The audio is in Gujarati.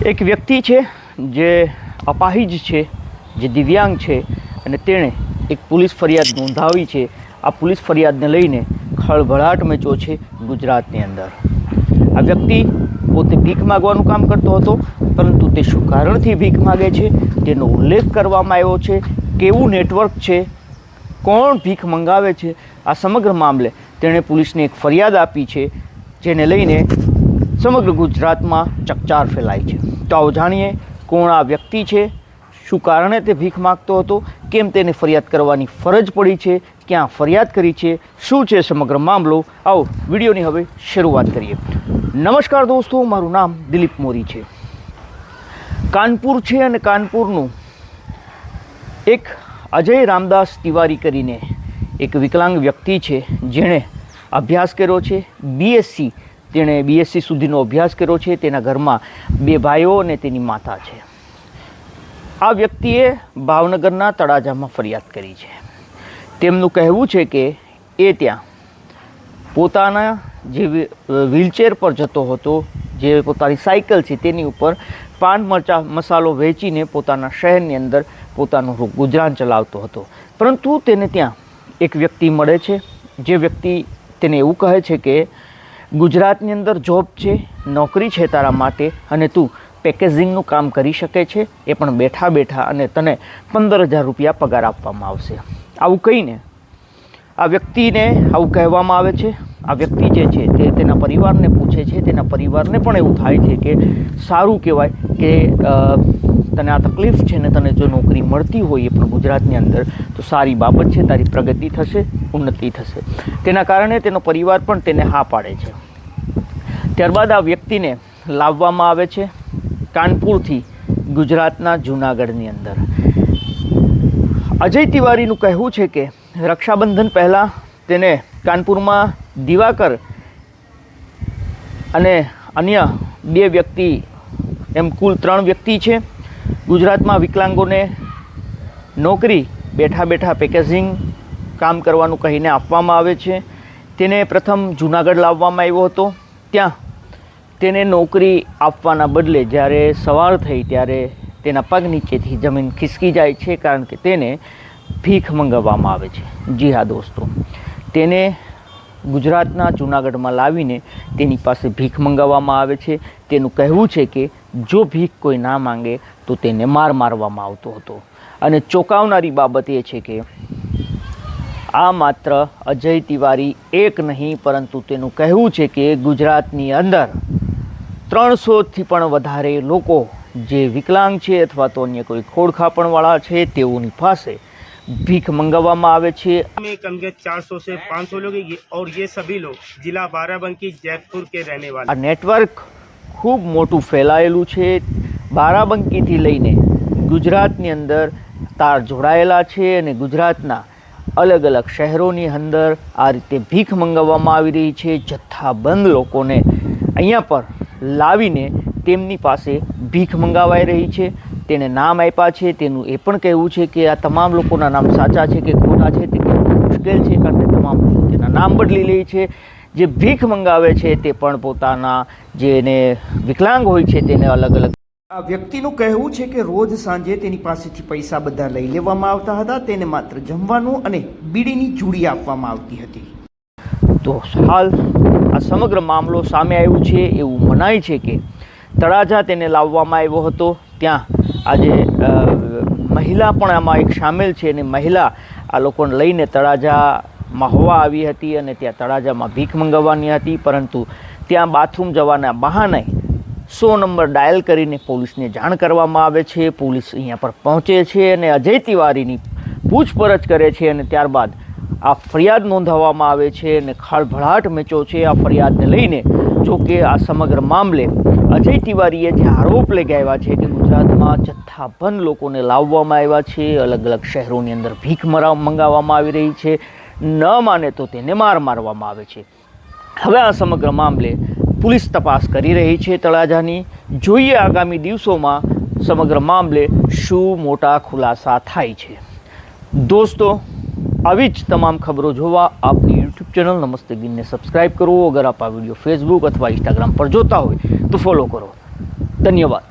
એક વ્યક્તિ છે જે અપાહિજ છે, જે દિવ્યાંગ છે અને તેણે એક પોલીસ ફરિયાદ નોંધાવી છે. આ પોલીસ ફરિયાદને લઈને ખળભળાટ મચ્યો છે ગુજરાતની અંદર. આ વ્યક્તિ પોતે ભીખ માગવાનું કામ કરતો હતો, પરંતુ તે શું કારણથી ભીખ માગે છે તેનો ઉલ્લેખ કરવામાં આવ્યો છે. કેવું નેટવર્ક છે? કોણ ભીખ મંગાવે છે? આ સમગ્ર મામલે તેણે પોલીસને એક ફરિયાદ આપી છે, જેને લઈને સમગ્ર ગુજરાતમાં ચકચાર ફેલાઈ છે. તો આવો જાણીએ કોણ આ વ્યક્તિ છે, શું કારણે તે ભીખ માગતો હતો, કેમ તેને ફરિયાદ કરવાની ફરજ પડી છે, ક્યાં ફરિયાદ કરી છે, શું છે સમગ્ર મામલો? આવો વિડીયોની હવે શરૂઆત કરીએ. નમસ્કાર દોસ્તો, મારું નામ દિલીપ મોરી છે. કાનપુર છે અને કાનપુરનું એક અજય રામદાસ તિવારી કરીને એક વિકલાંગ વ્યક્તિ છે, જેણે અભ્યાસ કર્યો છે બીએસસી તેણે બીએસસી સુધીનો અભ્યાસ કર્યો છે. તેના ઘરમાં બે ભાઈઓ અને તેની માતા છે. આ વ્યક્તિએ ભાવનગરના તળાજામાં ફરિયાદ કરી છે. તેમનું કહેવું છે કે એ ત્યાં પોતાના જે વ્હી- વ્હીલચેર પર જતો હતો, જે પોતાની સાયકલ છે તેની ઉપર પાન મરચા મસાલો વેચીને પોતાના શહેરની અંદર પોતાનું ગુજરાન ચલાવતો હતો. પરંતુ તેને ત્યાં એક વ્યક્તિ મળે છે. જે વ્યક્તિ તેને એવું કહે છે કે ગુજરાતની અંદર જોબ છે, નોકરી છે તારા માટે અને તું પેકેજિંગનું કામ કરી શકે છે, એ પણ બેઠા બેઠા અને તને પંદર હજાર રૂપિયા પગાર આપવામાં આવશે. આવું કહીને આ વ્યક્તિને આવું કહેવામાં આવે છે. આ વ્યક્તિ જે છે તે તેના પરિવારને પૂછે છે, તેના પરિવારને પણ એવું થાય છે કે સારું કહેવાય કે તને આ તકલીફ છે ને તને જો નોકરી મળતી હોય એ પણ ગુજરાતની અંદર, તો સારી બાબત છે, તારી પ્રગતિ થશે, ઉન્નતિ થશે. તેના કારણે તેનો પરિવાર પણ તેને હા પાડે છે. ત્યારબાદ આ વ્યક્તિને લાવવામાં આવે છે કાનપુરથી ગુજરાતના જૂનાગઢની અંદર. અજય તિવારીનું કહેવું છે કે, રક્ષાબંધન પહેલાં તેને કાનપુરમાં દિવાકર અને અન્ય બે વ્યક્તિ, એમ કુલ ત્રણ વ્યક્તિ છે. ગુજરાતમાં વિકલાંગોને નોકરી બેઠા બેઠા પેકેજિંગ કામ કરવાનું કહીને આપવામાં આવે છે. તેને પ્રથમ જુનાગઢ લાવવામાં આવ્યો હતો. ત્યાં તેને નોકરી આપવાના બદલે જ્યારે સવાર થઈ ત્યારે તેના પગ નીચેથી જમીન ખિસકી જાય છે, કારણ કે તેને ભીખ મંગાવવામાં આવે છે. જી હા દોસ્તો. તેને ગુજરાતના જૂનાગઢમાં લાવીને તેની પાસે ભીખ મંગાવવામાં આવે છે. તેનું કહેવું છે કે જો ભીખ કોઈ ના માંગે તો તેને માર મારવામાં આવતો હતો. અને ચોંકાવનારી બાબત એ છે કે આ માત્ર અજય તિવારી એક નહીં, પરંતુ તેનું કહેવું છે કે ગુજરાતની અંદર ત્રણસોથી પણ વધારે લોકો જે વિકલાંગ છે અથવા તો અન્ય કોઈ ખોડખાપણવાળા છે તેઓની પાસે ભીખ મંગાવવામાં આવે છે में कम से चार सौ से पाँच सौ लोग हैं ये- और ये सभी लोग जिला बाराबंकी जयपुर के रहने वाले આ નેટવર્ક ખૂબ મોટું ફેલાયેલું છે બારાબંકીથી લઈને ગુજરાતની અંદર તાર જોડાયેલા છે અને ગુજરાતના અલગ અલગ શહેરોની અંદર આ રીતે ભીખ મંગાવવામાં આવી રહી છે જથ્થાબંધ લોકોને અહીંયા પર લાવીને તેમની પાસે ભીખ મંગાવાઈ રહી છે તેને નામ આપ્યા છે તેનું એ પણ કહેવું છે કે આ તમામ લોકોના નામ સાચા છે કે ખોટા છે તે કહેવું મુશ્કેલ છે કારણ કે તમામ લોકો તેના નામ બદલી લે છે. જે ભીખ મંગાવે છે તે પણ પોતાના જેને વિકલાંગ હોય છે તેને અલગ અલગ આ વ્યક્તિનું કહેવું છે કે રોજ સાંજે તેની પાસેથી પૈસા બધા લઈ લેવામાં આવતા હતા તેને માત્ર જમવાનું અને બીડીની જુડી આપવામાં આવતી હતી. તો હાલ આ સમગ્ર મામલો સામે આવ્યું છે એવું મનાય છે કે તળાજા તેને લાવવામાં આવ્યો હતો. ત્યાં આજે મહિલા પણ આમાં એક સામેલ છે અને મહિલા આ લોકોને લઈને તળાજા મહવા આવી હતી અને ત્યાં તળાજામાં ભીખ મંગાવવાની હતી, પરંતુ ત્યાં બાથરૂમ જવાના બહાને સો નંબર ડાયલ કરીને પોલીસને જાણ કરવામાં આવે છે. પોલીસ અહીંયા પર પહોંચે છે અને અજય તિવારીની પૂછપરછ કરે છે અને ત્યારબાદ આ ફરિયાદ નોંધાવવામાં આવે છે અને ખળભળાટ મેચો છે. આ ફરિયાદને લઈને જો કે આ સમગ્ર મામલે અજય તિવારીએ જે આરોપ લગાવ્યા છે કે ગુજરાતમાં જથ્થાબંધ લોકોને લાવવામાં આવ્યા છે, અલગ અલગ શહેરોની અંદર ભીખ મરા, મંગાવવામાં આવી રહી છે, ન માને તો તેને માર મારવામાં આવે છે. હવે આ સમગ્ર મામલે પોલીસ તપાસ કરી રહી છે તળાજાની. જોઈએ આગામી દિવસોમાં સમગ્ર મામલે શું મોટા ખુલાસા થાય છે. દોસ્તો આવી જ તમામ ખબરો જોવા આપની યુટ્યુબ ચેનલ નમસ્તે ગીનને સબસ્ક્રાઇબ કરો. અગર આપ આ વીડિયો ફેસબુક અથવા ઇન્સ્ટાગ્રામ પર જોતા હોય તો ફોલો કરો. ધન્યવાદ.